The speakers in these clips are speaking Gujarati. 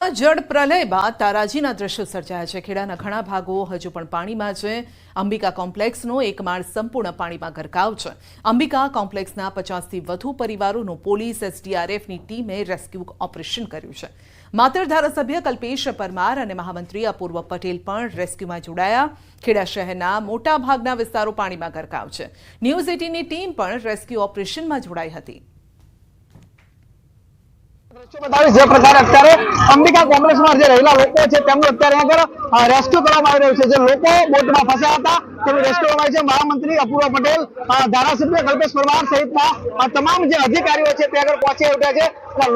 જળ પ્રલય બાદ તારાજીના દ્રશ્યો સર્જાયા છે. ખેડાના ઘણા ભાગો હજુ પણ પાણીમાં છે. અંબિકા કોમ્પ્લેક્સનો એક માળ સંપૂર્ણ પાણીમાં ગરકાવ છે. અંબિકા કોમ્પ્લેક્સના પચાસથી વધુ પરિવારોનું પોલીસ એસડીઆરએફની ટીમે રેસ્ક્યુ ઓપરેશન કર્યું છે. માતર ધારાસભ્ય કલ્પેશ પરમાર અને મહામંત્રી અપૂર્વ પટેલ પણ રેસ્ક્યુમાં જોડાયા. ખેડા શહેરના મોટા ભાગના વિસ્તારો પાણીમાં ગરકાવ છે. ન્યૂઝ એટીનની ટીમ પણ રેસ્ક્યુ ઓપરેશનમાં જોડાઈ હતી. બતાવીશ જે પ્રકારે અત્યારે અંબિકા કોમ્પ્લેક્સમાં જે રહેલા લોકો છે તેમનું અત્યારે આગળ રેસ્ક્યુ કરવામાં આવી રહ્યું છે. જે લોકો બોટમાં ફસ્યા હતા તેમનું રેસ્ક્યુ કરવામાં છે. મહામંત્રી અપૂર્વ પટેલ ધારાસભ્ય કલ્પેશ પરમાર સહિતના તમામ જે અધિકારીઓ છે તે આગળ પહોંચી ઉઠ્યા છે.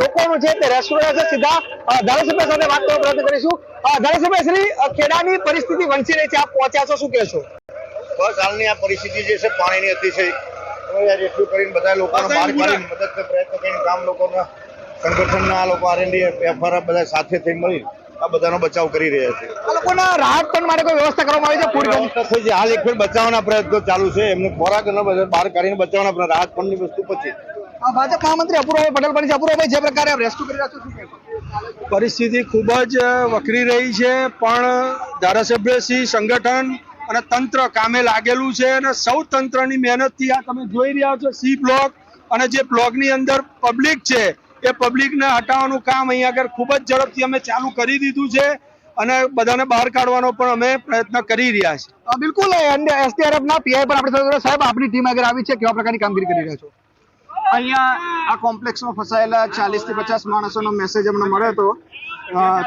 લોકોનું છે તે રેસ્ક્યુ છે સીધા ધારાસભ્ય સાથે વાત કરવાનો પ્રયત્ન કરીશું. ધારાસભ્ય શ્રી ખેડાની પરિસ્થિતિ વંચી રહી છે. આપ પહોંચ્યા છો શું કહેશો? બસ હાલની આ પરિસ્થિતિ જે છે પાણીની અતિશય. રેસ્ક્યુ કરીને બધા લોકોને બહાર કાઢીને મદદ પ્રયત્ન કરીને ગામ લોકોના સંગઠનના આ લોકો આરએનડી એફઆર બધા સાથે થઈ મળી આ બધાનો બચાવ કરી રહ્યા છે. આ લોકોના રાહત પણ માટે કોઈ વ્યવસ્થા કરવામાં આવી છે? પૂર વ્યવસ્થા થઈ છે. હાલ એક ફેર બચાવવાના પ્રયત્નો ચાલુ છે. એમને ખોરાક અને બધા બહાર કાઢીને બચાવવાના પ્રયત્ન રાહત ફંડની વસ્તુ પછી. ભાજપ મહામંત્રી અપૂર્વભાઈ પટેલ પણ છે. અપૂર્વભાઈ જે પ્રકારે રેસ્ક્યુ કરી રહ્યા છે પરિસ્થિતિ ખૂબ જ વકરી રહી છે. પણ ધારાસભ્યશ્રી સંગઠન અને તંત્ર કામે લાગેલું છે અને સૌ તંત્રની મહેનતથી આ તમે જોઈ રહ્યા છો સી બ્લોક અને જે બ્લોકની અંદર પબ્લિક છે એ પબ્લિકને હટાવવાનું કામ અહીંયા આગળ ખૂબ જ ઝડપથી અમે ચાલુ કરી દીધું છે અને બધાને બહાર કાઢવાનો પણ અમે પ્રયત્ન કરી રહ્યા છીએ. બિલકુલ. એસડીઆરએફના પીઆઈ પણ આપણે સાથે સાહેબ આપણી ટીમ આગળ આવી છે. કેવા પ્રકારની કામગીરી કરી રહ્યા છો? અહીંયા આ કોમ્પ્લેક્સમાં ફસાયેલા ચાલીસથી પચાસ માણસોનો મેસેજ અમને મળ્યો હતો.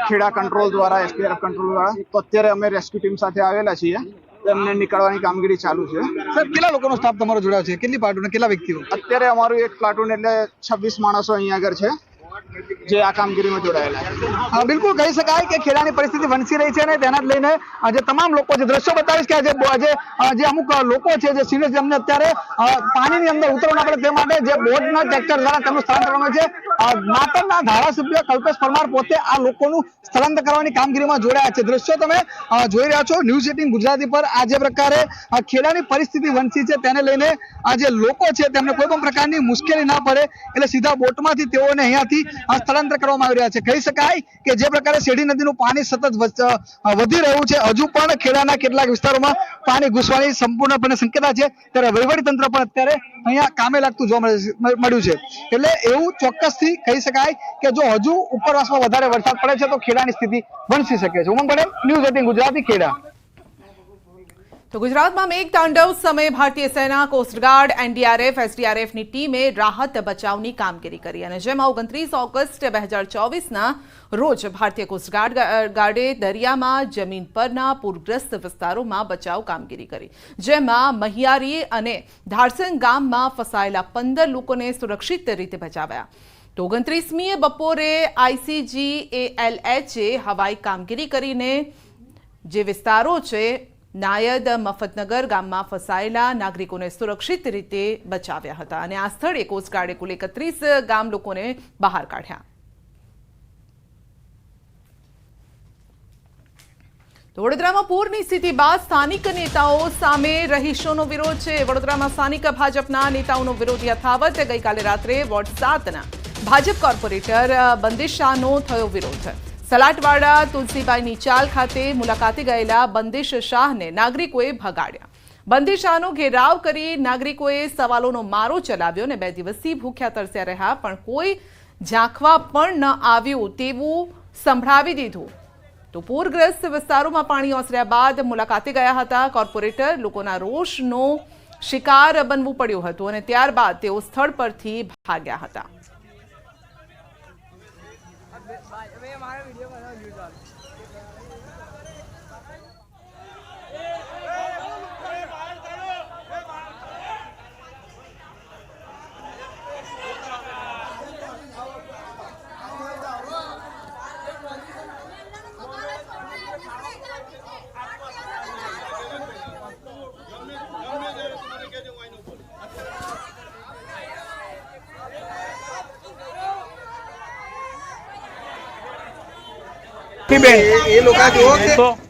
ખેડા કંટ્રોલ દ્વારા એસડીઆરએફ કંટ્રોલ દ્વારા. તો અત્યારે અમે રેસ્ક્યુ ટીમ સાથે આવેલા છીએ. તો એમને નીકળવાની કામગીરી ચાલુ છે. સાહેબ કેટલા લોકોનો સ્ટાફ તમારો જોડાયો છે? કેટલી પ્લાટુન કેટલા વ્યક્તિઓ? અત્યારે અમારું એક પ્લાટુન એટલે છવ્વીસ માણસો અહીંયા આગળ છે જે આ કામગીરીમાં જોડાયેલા હા, બિલકુલ કહી શકાય કે ખેડાની પરિસ્થિતિ વંચી રહી છે અને તેના જ લઈને જે તમામ લોકો જે દ્રશ્યો બતાવીશ કે આજે જે અમુક લોકો છે જે સિનિયર જેમને અત્યારે પાણીની અંદર ઉતરવા પડે તે માટે જે બોટના ટ્રેક્ટર દ્વારા તેમનું સ્થાન કરવામાં છે. માતરના ધારાસભ્ય કલ્પેશ પરમાર પોતે આ લોકોનું સ્થળાંતર કરવાની કામગીરીમાં જોડાયા છે. દ્રશ્યો તમે જોઈ રહ્યા છો. ન્યૂઝ એટીન ગુજરાતી પર આ જે પ્રકારે ખેડાની પરિસ્થિતિ વંચી છે. તેને લઈને આ જે લોકો છે, તેમને કોઈ પણ પ્રકારની મુશ્કેલી ના પડે, એટલે સીધા બોટમાંથી તેઓને અહીંયાથી સ્થળાંતર કરવામાં આવી રહ્યા છે. કહી શકાય કે જે પ્રકારે શેઢી નદીનું પાણી સતત વધી રહ્યું છે. હજુ પણ ખેડાના કેટલાક વિસ્તારોમાં પાણી ઘૂસવાની સંપૂર્ણપણે શક્યતા છે. ત્યારે વહીવટી તંત્ર પણ અત્યારે અહીંયા કામે લાગતું જોવા મળ્યું છે. એટલે એવું ચોક્કસથી કહી શકાય કે જો હજુ ઉપરવાસમાં વધારે વરસાદ પડે છે તો ખેડાની સ્થિતિ વણસી શકે છે. Umang Patel news eighteen Gujarati Kheda. તો ગુજરાતમાં મેઘ તાંડવ સમયે ભારતીય સેના કોસ્ટગાર્ડ એનડીઆરએફ એસડીઆરએફની ટીમે રાહત બચાવની કામગીરી કરી અને જેમાં ઓગણત્રીસ ઓગસ્ટ બે હજાર ચોવીસના રોજ ભારતીય કોસ્ટગાર્ડ ગાર્ડે દરિયામાં જમીન પરના પૂરગ્રસ્ત વિસ્તારોમાં બચાવ કામગીરી કરી. જેમાં મહિયારી અને ધારસંગ ગામમાં ફસાયેલા પંદર લોકોને સુરક્ષિત રીતે બચાવ્યા. તો ઓગણત્રીસમીએ બપોરે આઈસીજી એએલએચે હવાઈ કામગીરી કરીને જે વિસ્તારો છે, નાયદ મફતનગર ગામમાં ફસાયેલા નાગરિકોને સુરક્ષિત રીતે બચાવ્યા હતા અને આ સ્થળે કોસ્ટગાર્ડે કુલ એકત્રીસ ગામ લોકોને બહાર કાઢ્યા. વડોદરામાં પૂરની સ્થિતિ બાદ સ્થાનિક નેતાઓ સામે રહીશોનો વિરોધ છે. વડોદરામાં સ્થાનિક ભાજપના નેતાઓનો વિરોધ યથાવત. ગઈકાલે રાત્રે સાતના ભાજપ કોર્પોરેટર શાહનો થયો વિરોધ. સલાટવાડા તુલસીબાઈની ચાલ ખાતે મુલાકાતે ગયેલા બંદેશ શાહને નાગરિકોએ ભગાડ્યા. બંદી શાહનો ઘેરાવ કરી નાગરિકોએ સવાલોનો મારો ચલાવ્યો અને બે દિવસથી ભૂખ્યા તરસ્યા રહ્યા, પણ કોઈ ઝાંખવા પણ ન આવ્યું તેવું સંભળાવી દીધું. તો પૂરગ્રસ્ત વિસ્તારોમાં પાણી ઓસર્યા બાદ મુલાકાતે ગયા હતા કોર્પોરેટર. લોકોના રોષનો શિકાર બનવું પડ્યું હતું અને ત્યારબાદ તેઓ સ્થળ પરથી ભાગ્યા હતા. Gracias. એ લોકો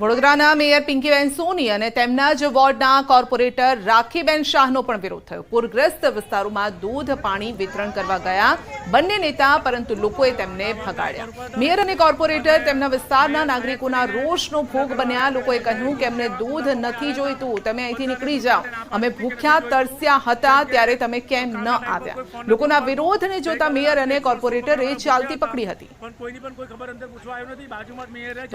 વડોદરાના મેયર પિંકીબેન સોની અને તેમના જ વોર્ડના કોર્પોરેટર રાખીબેન શાહનો પણ વિરોધ થયો. પૂરગ્રસ્ત વિસ્તારોમાં દૂધ પાણી વિતરણ કરવા ગયા બંને નેતા પરંતુ લોકોએ તેમને ભગાડ્યા. મેયર અને કોર્પોરેટર તેમના વિસ્તારના નાગરિકોના રોષનો ભોગ બન્યા. લોકોએ કહ્યું કે અમને દૂધ નથી જોઈતું તમે અહીંથી નીકળી જાઓ. અમે ભૂખ્યા તરસ્યા હતા ત્યારે તમે કેમ ન આવ્યા? લોકોના વિરોધને જોતા મેયર અને કોર્પોરેટરે ચાલતી પકડી હતી.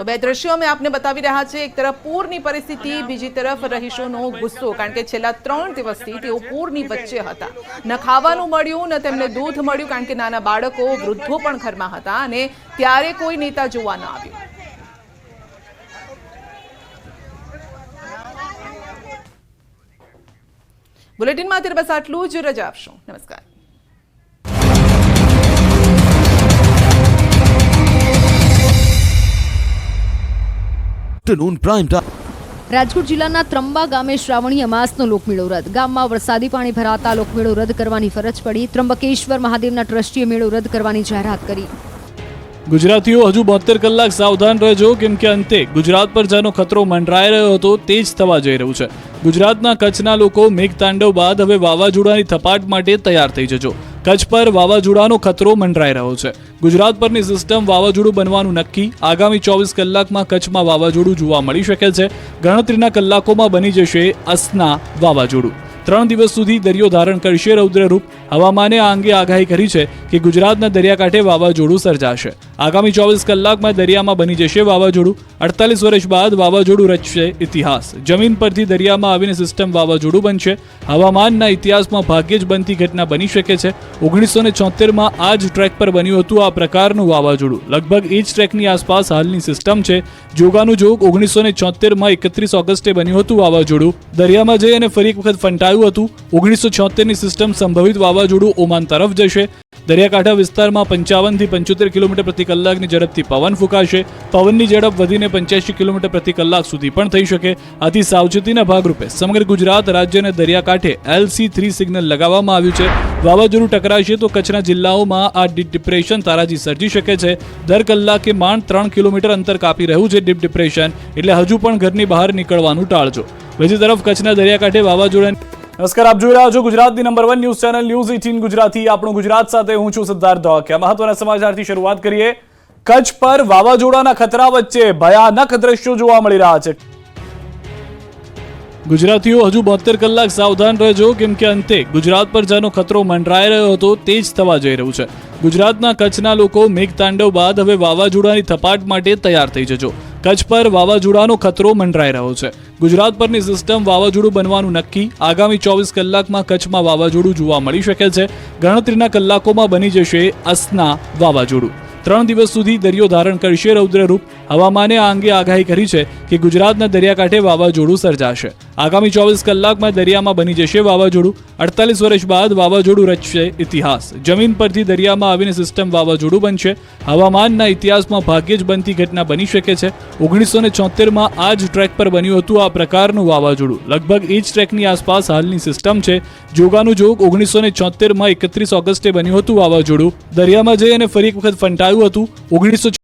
બે દ્રશ્યો અમે આપને બતાવી રહ્યા છે એક તરફ પૂરની પરિસ્થિતિ બીજી તરફ રહીશોનો ગુસ્સો કારણ કે છેલ્લા ત્રણ દિવસથી તેઓ પૂરની વચ્ચે હતા. ન ખાવાનું મળ્યું ન તેમને દૂધ મળ્યું કારણ કે નાના બાળકો વૃદ્ધો પણ ઘરમાં હતા અને ત્યારે કોઈ નેતા જોવા ન આવ્યું બુલેટિનમાં અત્યારે બસ આટલું જ. રજા આપશો. નમસ્કાર. Afternoon પ્રાઇમ ટાઈમ રાજકોટ જિલ્લાના ત્રંબા ગામે શ્રાવણી અમાસનો લોકમેળો રદ. ગામમાં વરસાદી પાણી ભરાતા લોકમેળો રદ કરવાની ફરજ પડી. ત્રંબકેશ્વર મહાદેવના ટ્રસ્ટીએ મેળો રદ કરવાની જાહેરાત કરી. ગુજરાતીઓ હજુ બોતેર કલાક સાવધાન રહેજો કેમ કે અંતે ગુજરાત પર જેનો ખતરો મંડરાઈ રહ્યો હતો તે જ થવા જઈ રહ્યું છે. ગુજરાતના કચ્છના લોકો મેઘતાંડવ બાદ હવે વાવાઝોડાની થપાટ માટે તૈયાર થઈ જજો. કચ્છ પર વાવાઝોડાનો ખતરો મંડરાઈ રહ્યો છે. ગુજરાત પરની સિસ્ટમ વાવાઝોડું બનવાનું નક્કી. આગામી ચોવીસ કલાકમાં કચ્છમાં વાવાઝોડું જોવા મળી શકે છે. ગણતરીના કલાકોમાં બની જશે અસના વાવાઝોડું. ત્રણ દિવસ સુધી દરિયો ધારણ કરશે રૌદ્રરૂપ. હવામાને આ અંગે આગાહી કરી છે કે ગુજરાતના દરિયાકાંઠે વાવાઝોડું સર્જાશે. આગામી ચોવીસ કલાકમાં દરિયામાં બની જશે વાવાઝોડું. અડતાલીસ વર્ષ બાદ વાવાઝોડું રચશે ઇતિહાસ. જમીન પરથી દરિયામાં આવીને સિસ્ટમ વાવાઝોડું બનશે. હવામાનના ઇતિહાસમાં ભાગ્યે જ બનતી ઘટના બની શકે છે. ઓગણીસો ને ચોતેરમાં આ જ ટ્રેક પર બન્યું હતું આ પ્રકારનું વાવાઝોડું. લગભગ એ જ ટ્રેકની આસપાસ હાલની સિસ્ટમ છે. જોગાનું જોગ ઓગણીસો ને ચોતેરમાં એકત્રીસ ઓગસ્ટે બન્યું હતું વાવાઝોડું. દરિયામાં જઈ અને ફરી એક વખત ફંટાયું હતું. ઓગણીસો છોતેરની સિસ્ટમ સંભવિત વાવાઝોડું ઓમાન તરફ જશે. દરિયાકાંઠા વિસ્તારમાં પંચાવનથી પંચોતેર કિલોમીટર પ્રતિ કલાકની ઝડપથી પવન ફૂંકાશે. પવનની ઝડપ વધીને પંચ્યાસી કિલોમીટર પ્રતિ કલાક સુધી પણ થઈ શકે. આથી સાવચેતીના ભાગરૂપે સમગ્ર ગુજરાત રાજ્યને દરિયાકાંઠે એલસી થ્રી સિગ્નલ લગાવવામાં આવ્યું છે. વાવાઝોડું ટકરાશે તો કચ્છના જિલ્લાઓમાં આ ડીપ ડિપ્રેશન તારાજી સર્જી શકે છે. દર કલાકે માંડ ત્રણ કિલોમીટર અંતર કાપી રહ્યું છે ડીપ ડિપ્રેશન. એટલે હજુ પણ ઘરની બહાર નીકળવાનું ટાળજો. બીજી તરફ કચ્છના દરિયાકાંઠે વાવાઝોડા નમસ્કાર, આપ જોઈ રહ્યા છો ગુજરાતની number one news channel news eighteen Gujarati. આપણું ગુજરાત સાથે હું છું સિદ્ધાર્થ ધોકિયા મહત્વના સમાચારથી શરૂઆત કરીએ. કચ્છ પર વાવાઝોડાના ખતરા વચ્ચે ભયાનક દ્રશ્યો જોવા મળી રહ્યા છે. ગુજરાતીઓ હજુ બોતેર કલાક સાવધાન રહેજો, કેમ કે અંતે ગુજરાત પર જેનો ખતરો મંડરાઈ રહ્યો હતો, તે જ થવા જઈ રહ્યું છે. ગુજરાતના કચ્છના લોકો મેઘતાંડવ બાદ હવે વાવાઝોડાની થપાટ માટે તૈયાર થઈ જજો. કચ્છ પર વાવાઝોડાનો ખતરો મંડરાઈ રહ્યો છે. ગુજરાત પરની સિસ્ટમ વાવાઝોડું બનવાનું નક્કી. આગામી ચોવીસ કલાકમાં કચ્છમાં વાવાઝોડું જોવા મળી શકે છે. ગણતરીના કલાકોમાં બની જશે અસના વાવાઝોડું. ત્રણ દિવસ સુધી દરિયો ધારણ કરશે રૌદ્રરૂપ. હવામાને આ અંગે આગાહી કરી છે કે ગુજરાતના દરિયાકાંઠે વાવાઝોડું સર્જાશે. આગામી ચોવીસ કલાકમાં દરિયામાં બની જશે વાવાઝોડું. અડતાલીસ વર્ષ બાદ વાવાઝોડું રચશે ઇતિહાસ. જમીન પરથી દરિયામાં આવીને સિસ્ટમ વાવાઝોડું બનશે. હવામાનના ઇતિહાસમાં ભાગ્યે જ બનતી ઘટના બની શકે છે. ઓગણીસો ને ચોતેરમાં આ જ ટ્રેક પર બન્યું હતું આ પ્રકારનું વાવાઝોડું. લગભગ એ જ ટ્રેકની આસપાસ હાલની સિસ્ટમ છે. જોગાનું જોગ ઓગણીસો ને ચોતેરમાં એકત્રીસ ઓગસ્ટે બન્યું હતું વાવાઝોડું. દરિયામાં જઈ અને ફરી એક વખત ફંટાયું હતું ઓગણીસો